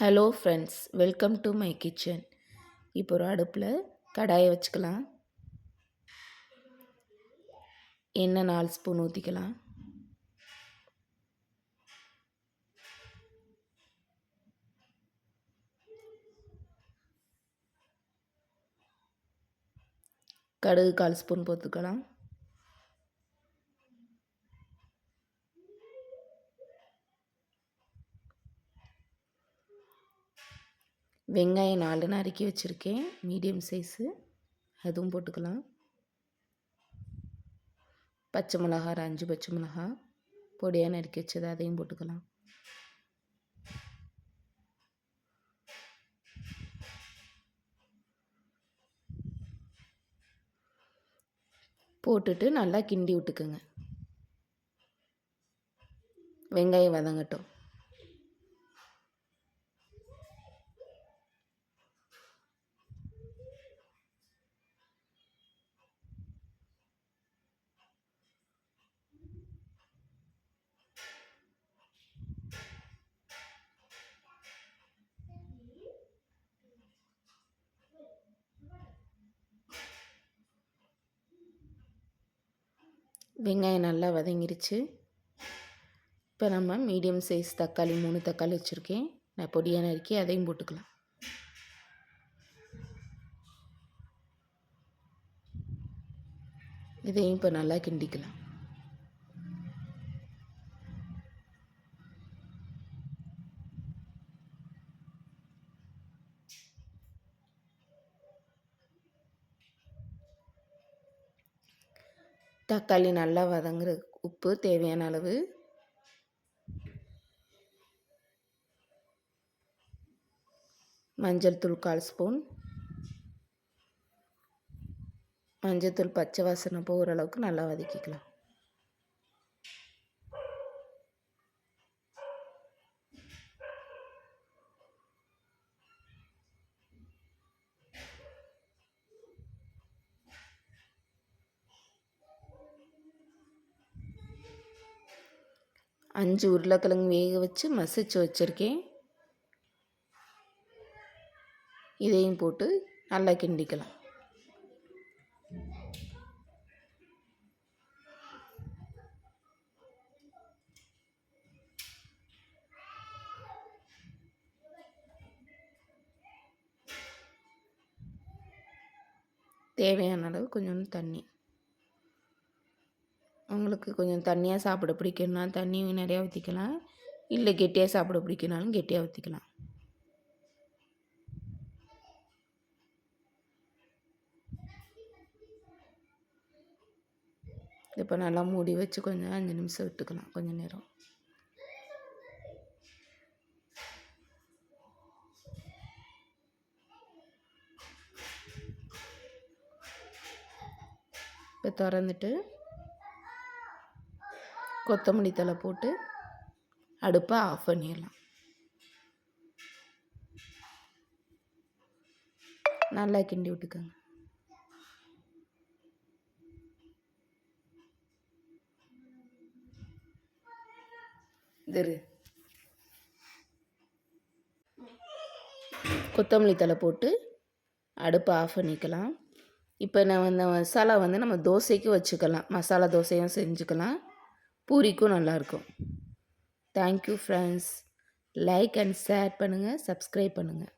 Hello friends welcome to my kitchen இப்போ ஒரு அடுப்பில் கடாயை வச்சுக்கலாம். எண்ணெய் நாலு ஸ்பூன் ஊற்றிக்கலாம் கடுகு கால் ஸ்பூன் போட்டுக்கலாம். வெங்காயம் நாலு நறுக்கி வச்சுருக்கேன். Medium size. அதுவும் போட்டுக்கலாம். பச்சை மிளகா ஒரு அஞ்சு பச்சை மிளகா. பொடியாக நறுக்கி வச்சது அதையும் போட்டுக்கலாம். போட்டுட்டு நல்லா கிண்டி விட்டுக்குங்க. வெங்காயம் வதங்கட்டும். வெங்காயம் நல்லா வதங்கிருச்சு. இப்போ நம்ம மீடியம் சைஸ் தக்காளி மூணு தக்காளி வச்சுருக்கேன். நான் பொடியாக நறுக்கி அதையும் போட்டுக்கலாம். இதையும் இப்போ நல்லா கிண்டிக்கலாம். தக்காளி நல்லா வதங்குற உப்பு தேவையான அளவு. மஞ்சள் தூள் கால் ஸ்பூன். மஞ்சள் தூள் பச்சை வாசனை போகிற அளவுக்கு நல்லா வதக்கிக்கலாம். அஞ்சு உருளைக்கிழங்கு வேக வச்சு மசிச்சு வச்சுருக்கேன். இதையும் போட்டு நல்லா கிண்டிக்கலாம். தேவையான அளவு கொஞ்சோண்டு தண்ணி. உங்களுக்கு கொஞ்சம் தண்ணியாக சாப்பிட பிடிக்கும்னா தண்ணி நிறையா ஊற்றிக்கலாம் இல்லை கெட்டியாக சாப்பிட பிடிக்குனாலும் கெட்டியாக ஊற்றிக்கலாம் இப்போ நல்லா மூடி வச்சு கொஞ்சம் அஞ்சு நிமிஷம் விட்டுக்கலாம். கொஞ்சம் நேரம். இப்போ திறந்துட்டு கொத்தமல்லி தலை போட்டு அடுப்பை ஆஃப் பண்ணிடலாம். நல்லா கிண்டி விட்டுக்கோங்க. கொத்தமல்லி தலை போட்டு அடுப்பை ஆஃப் பண்ணிக்கலாம். இப்போ நான் வந்து மசாலா வந்து நம்ம தோசைக்கு வச்சுக்கலாம். மசாலா தோசையும் செஞ்சுக்கலாம். பூரிக்கும் நல்லாயிருக்கும் thank you friends like and share பண்ணுங்கள் சப்ஸ்கிரைப் பண்ணுங்கள்